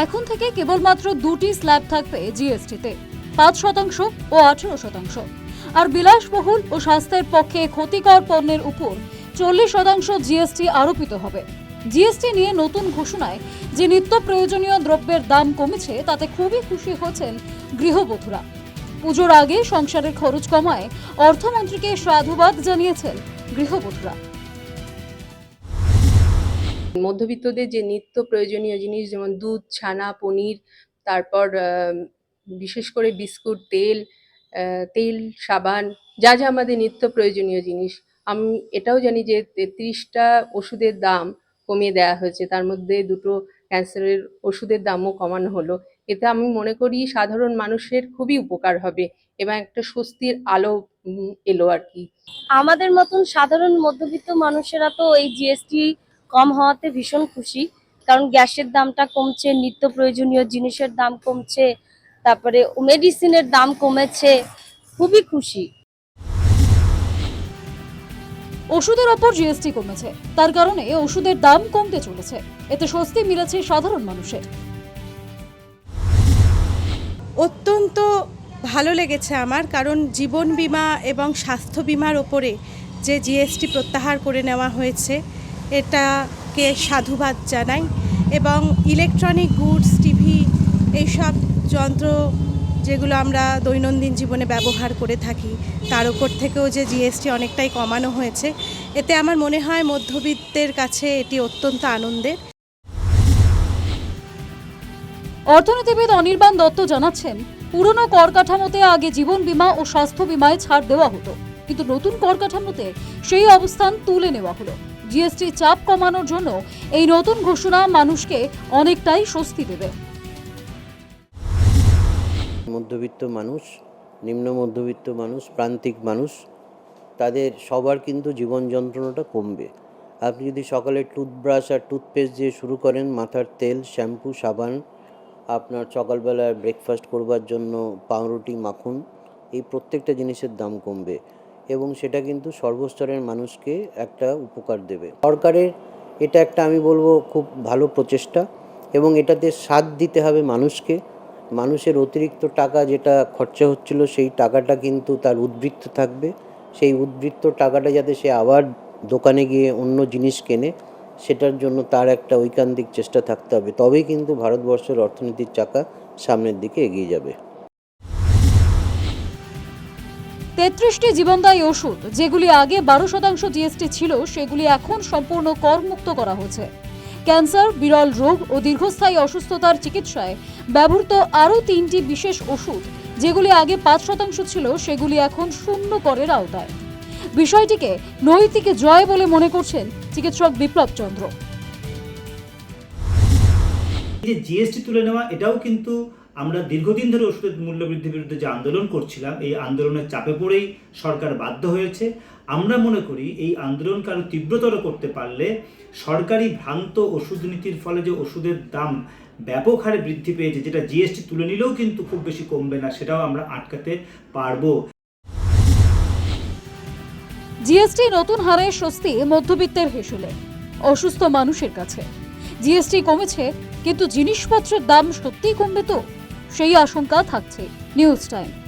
এখন থেকে কেবলমাত্র দুটি স্ল্যাব থাকবে জিএসটিতে, পাঁচ শতাংশ ও আঠেরো শতাংশ। আর বিলাসবহুল ও স্বাস্থ্যের পক্ষে ক্ষতিকর পণ্যের উপর চল্লিশ শতাংশ জিএসটি আরোপিত হবে। জিএসটি নিয়ে নতুন ঘোষণায় যে নিত্য প্রয়োজনীয় দ্রব্যের দাম কমেছে, তাতে খুবই খুশি হয়েছেন গৃহবধূরা। পুজোর আগে সংসারের খরচ কমায় অর্থমন্ত্রীকে সাধুবাদ জানিয়েছেন গৃহবধূরা। মধ্যবিত্তদের যে নিত্য প্রয়োজনীয় জিনিস, যেমন দুধ, ছানা, পনির, তারপর বিশেষ করে বিস্কুট, তেল তেল, সাবান, যা যা আমাদের নিত্য প্রয়োজনীয় জিনিস। আমি এটাও জানি যে তেত্রিশটা ওষুধের দাম কমিয়ে দেওয়া হয়েছে। তার মধ্যে দুটো ক্যান্সারের ওষুধের দামও কমানো হলো। এতে আমি মনে করি সাধারণ মানুষের খুবই উপকার হবে এবং একটা স্বস্তির আলো এলো আর কি। আমাদের মতন সাধারণ মধ্যবিত্ত মানুষেরা তো এই জিএসটি কম হওয়াতে ভীষণ খুশি। কারণ গ্যাসের দামটা কমছে নিত্য প্রয়োজনীয় জিনিসের দাম কমছে তারপরে মেডিসিনের দাম কমেছে খুবই খুশি। ওষুধের ওপর জিএসটি কমেছে। তার কারণে ওষুধের দাম কমতে চলেছে। এতে স্বস্তি মিলেছে সাধারণ মানুষের। অত্যন্ত ভালো লেগেছে আমার কারণ জীবন বিমা এবং স্বাস্থ্য বীমার ওপরে যে জিএসটি প্রত্যাহার করে নেওয়া হয়েছে এটাকে সাধুবাদ জানাই এবং ইলেকট্রনিক গুডস, টিভি এইসব যন্ত্র যেগুলো আমরা দৈনন্দিন জীবনে ব্যবহার করে থাকি, তার উপর থেকেও যে জিএসটি অনেকটাই কমানো হয়েছে, এতে আমার মনে হয় মধ্যবিত্তের কাছে এটি অত্যন্ত আনন্দের। অর্থনীতিবিদ অনির্বাণ দত্ত জানাচ্ছেন, পুরনো কর কাঠামোতে আগে জীবন বিমা ও স্বাস্থ্য বিমায় ছাড় দেওয়া হতো, কিন্তু নতুন কর কাঠামোতে সেই অবস্থান তুলে নেওয়া হলো। জিএসটি চাপ কমানোর জন্য এই নতুন ঘোষণা মানুষকে অনেকটাই স্বস্তি দেবে। মধ্যবিত্ত মানুষ, নিম্ন মধ্যবিত্ত মানুষ, প্রান্তিক মানুষ, তাদের সবার কিন্তু জীবন যন্ত্রণাটা কমবে। আপনি যদি সকালে টুথব্রাশ আর টুথপেস্ট দিয়ে শুরু করেন, মাথার তেল, শ্যাম্পু, সাবান, আপনার সকালবেলায় ব্রেকফাস্ট করবার জন্য পাউরুটি, মাখন, এই প্রত্যেকটা জিনিসের দাম কমবে। এবং সেটা কিন্তু সর্বস্তরের মানুষকে একটা উপকার দেবে। সরকারের এটা একটা, আমি বলব, খুব ভালো প্রচেষ্টা এবং এটাতে সাথ দিতে হবে মানুষকে। মানুষের অতিরিক্ত টাকা যেটা খরচা হচ্ছিল, সেই টাকাটা কিন্তু তার উদ্বৃত্ত থাকবে। সেই উদ্বৃত্ত টাকাটা যাতে সে আবার দোকানে গিয়ে অন্য জিনিস কেনে, সেটার জন্য তার একটা ঐকান্তিক চেষ্টা থাকতে হবে। তবেই কিন্তু ভারতবর্ষের অর্থনীতির চাকা সামনের দিকে এগিয়ে যাবে। তেত্রিশটি জীবনদায়ী ওষুধ, যেগুলি আগে বারো শতাংশ জিএসটি ছিল, সেগুলি এখন সম্পূর্ণ করমুক্ত করা হয়েছে। ক্যান্সার, বিরল রোগ ও দীর্ঘস্থায়ী অসুস্থতার চিকিৎসায় ব্যবহৃত আরও তিনটি বিশেষ ওষুধ, যেগুলি আগে পাঁচ শতাংশ ছিল, সেগুলি এখন শূন্য করের আওতায়। বিষয়টিকে নৈতিক জয় বলে মনে করছেন চিকিৎসক বিপ্লব চন্দ্র। জিএসটি তুলে নেওয়া, এটাও কিন্তু আমরা দীর্ঘদিন ধরে ওষুধের মূল্যবৃদ্ধির বিরুদ্ধে যে আন্দোলন করছিলাম, এই আন্দোলনের চাপে পড়েই সরকার বাধ্য হয়েছে। আমরা মনে করি এই আন্দোলনকে আরও তীব্রতর করতে পারলে সরকারি ভ্রান্ত ওষুধ নীতির ফলে যে ওষুধের দাম ব্যাপক হারে বৃদ্ধি পেয়েছে, যেটা জিএসটি তুলে নিলেও কিন্তু খুব বেশি কমবে না, সেটাও আমরা আটকাতে পারব। জিএসটি নতুন হারে স্বস্তি মধ্যবিত্তের হেসুলে, অসুস্থ মানুষের কাছে। জিএসটি কমেছে, কিন্তু জিনিসপত্রের দাম সত্যিই কমবে তো? সেই আশঙ্কা থাকছে নিউজ টাইম।